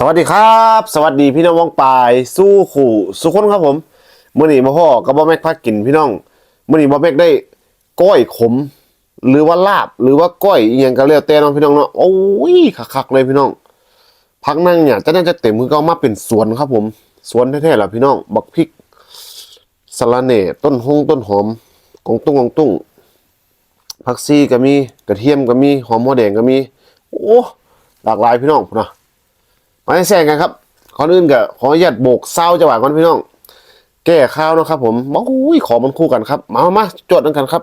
สวัสดีครับ สวัสดีพี่น้องวงปลายสู้ขู่สุขคนครับผมมื่อนี้มาพ่อกับบอแม็กพักกินพี่น้องมื่อนี้บอแม็กได้ก้อยขม หรือว่าลาบหรือว่าก้อยอย่างก็เรียกแต่น้องพี่น้องเนาะโอ้ยคักๆเลยพี่น้องพักนั่งเนี่ยจะน่าจะเต็มคือก็เอามาเป็นสวนครับผมสวนแท้ๆล่ะพี่น้องบักพริกสะระเน่ต้นหงต้นหอมกองตุ้งกองตุ้งผักซีก็มีกระเทียมก็มีหอมหัวแดงก็มี โอ้หลากหลายพี่น้องนะ มาให้แซงกันครับก่อนอื่นก็ขออนุญาตโบกเศร้าจังหวะก่อนพี่น้อง แก้ข้าวนะครับผมมาอุ้ยขอมันคู่กันครับ มามามาจดกันครับ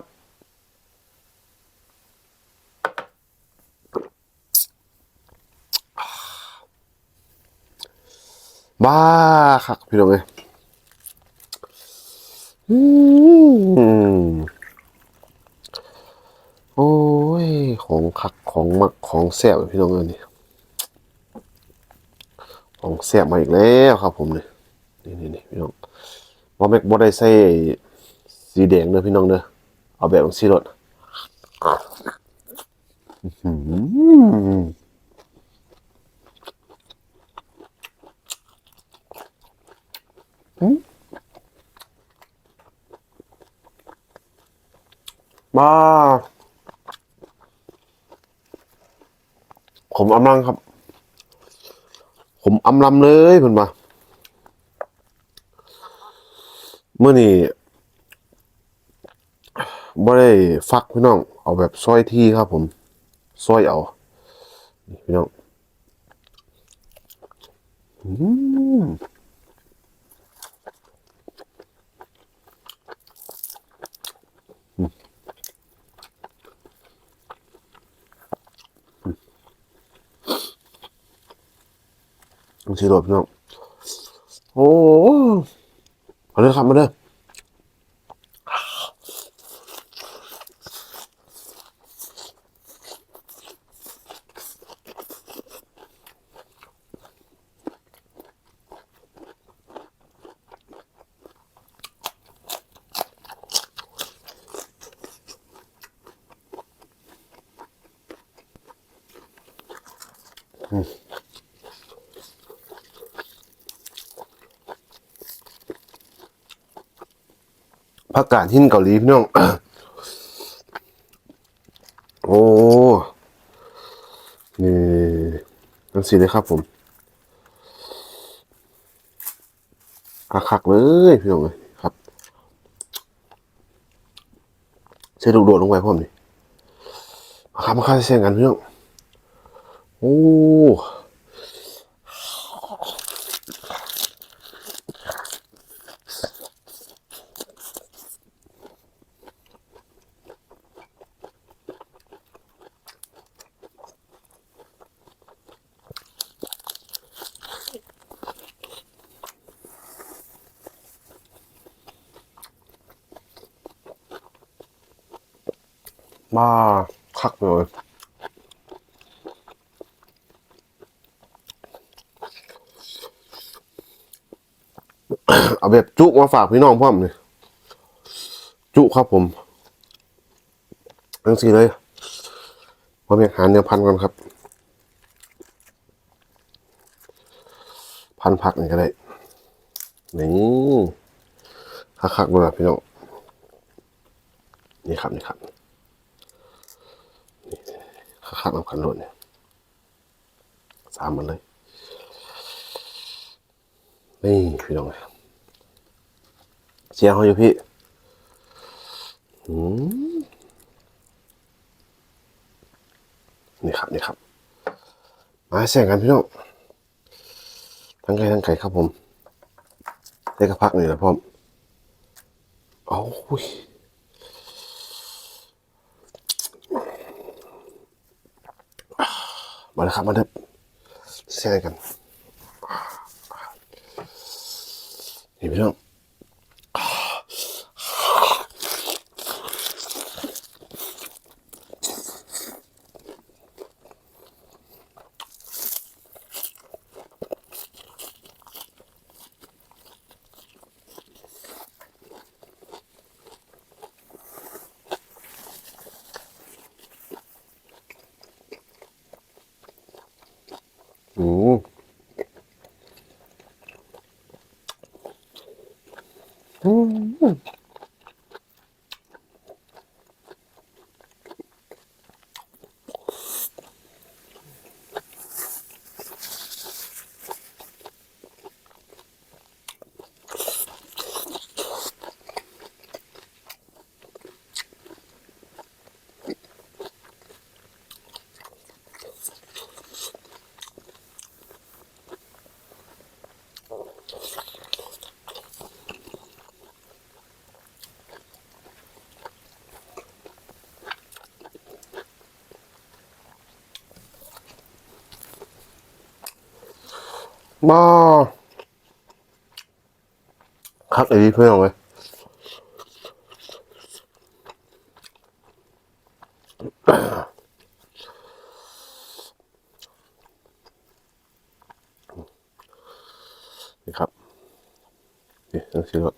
บ้าครับพี่น้องเลยอืมโอ้ย ของคักของมักของแซ่บพี่น้องเอ้ยนี่ ของแซ่บมาอีกแล้วครับ ผมเนี่ยนี่นี่นี่พี่น้องบอแม็กบอได้ใส่สีแดงเด้อพี่น้องเด้อเอาแบบสีรสอื้อหือหืมาผมอำลังครับ อำลำเลยเพิ่นว่าเมื่อนี้บ่ได้ฟักพี่น้อง เอาแบบซอยที่ครับผมซอยเอาพี่น้อง อืม อืมสิโดดพี่น้องโอ้มาเลยครับมาเลย ผักกาดหินเกาหลีพี่น้อง โอ้ นี่นั่นสิเลยครับผมคักๆเลยพี่น้องเลยครับใช้ลูกโดดลงไปพร้อมนี่มาครับมาครับเสียงกันพี่น้อง โอ้ มาคักเลยเอาแบบจุมาฝากพี่น้องพ่อมเลยจุครับผมทั้งสี่เลยผมอยากหาเนื้อพันก่อนครับ พันผักนี่ก็ได้นี่คักๆเลยพี่น้องนี่ครับนี่ครับ คักๆน้ำขันโดดเนี่ยสามมันเลย นี่พี่น้องเชียร์เขาอยู่พี่อืมนี่ครับนี่ครับ มาแข่งกันพี่น้องทั้งไก่ทั้งไก่ครับผมได้กระพักหนึ่งนะพ่อมโอ้ย มาแล้วครับมาเถอะแช่กันนี่พี่น้องอืม มาครับไอ้นี่เพื่อนเอาไว้นี่ครับนี่ต้องชิมรส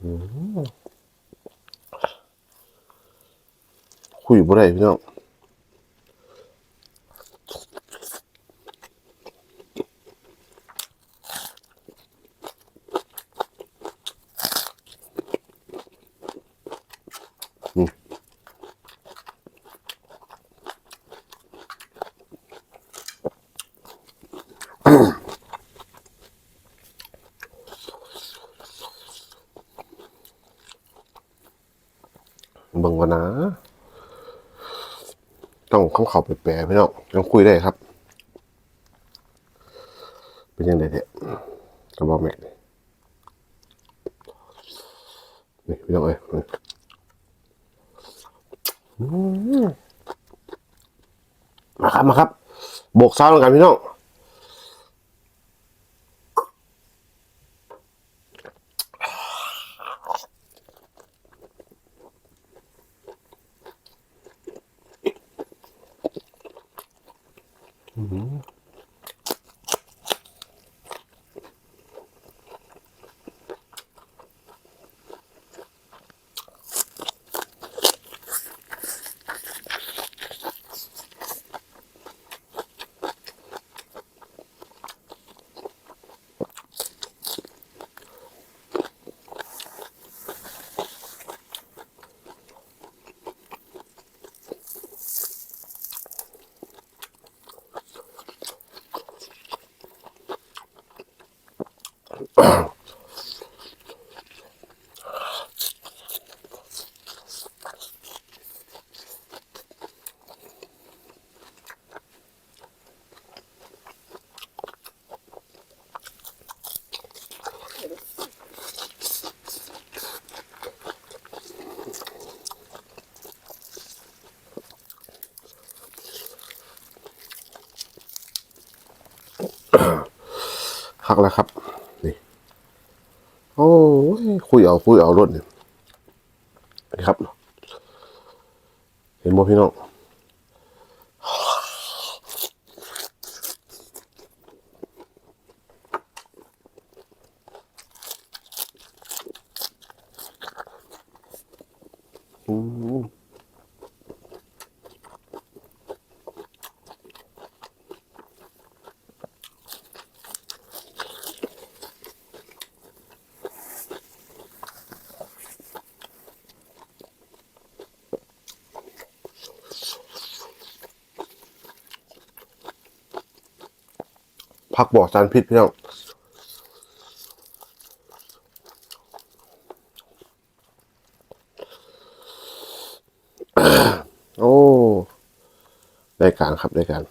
อืมคุยบ่ได้พี่น้อง เบิ่งก่อนนะ ต้องเข้าเขาไปแปลพี่น้องต้องคุยได้ครับ เป็นยังไงเนี่ยกระบอกแม็กนี่นี่พี่น้องเอ้ยมาครับมาครับโบกซ้าวกันพี่น้อง คักแล้วครับ นี่ โอ้ยคุยเอาคุยเอารถเนี่ยนี่ครับ เห็นบ่พี่น้อง ผักบอกสารพิษพี่น้องโอ้ได้การครับได้การ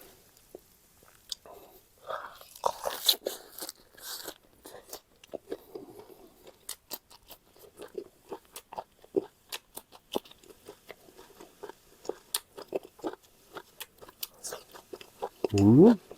อืม